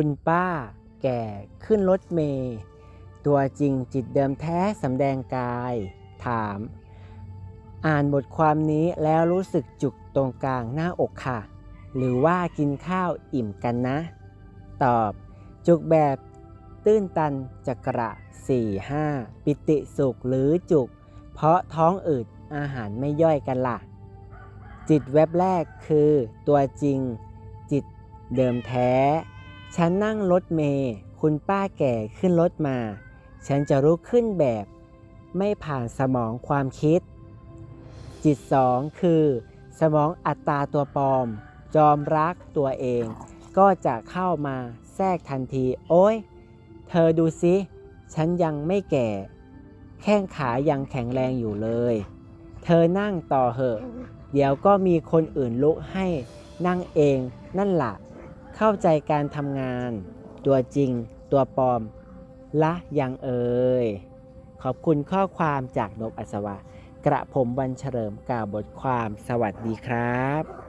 คุณป้าแก่ขึ้นรถเมย์ตัวจริงจิตเดิมแท้สำแดงกาย ถาม อ่านบทความนี้แล้วรู้สึกจุกตรงกลางหน้าอกค่ะ หรือว่ากินข้าวอิ่มกันนะ ตอบ จุกแบบตื้นตันจักระ4 5ปิติสุขหรือจุก เพราะท้องอืดอาหารไม่ย่อยกันล่ะ จิตแวบแรกคือตัวจริง จิตเดิมแท้ ฉันนั่งรถเมย์คุณป้าแก่ขึ้นรถมา ฉันจะรู้ขึ้นแบบ ไม่ผ่านสมองความคิด จิตสองคือ สมองอัตตาตัวปลอม จอมรักตัวเอง ก็จะเข้ามาแทรกทันที โอ้ย เธอดูสิ ฉันยังไม่แก่ แข้งขายังแข็งแรงอยู่เลย เธอนั่งต่อเหอะ เดี๋ยวก็มีคนอื่นลุกให้นั่งเองนั่นละ่ะ เข้าใจการทำงาน ตัวจริง ตัวปลอม ละยังเอ่ยขอบคุณข้อความจากนบอัศวะกระผมวันเฉลิมกล่าวบทความสวัสดีครับ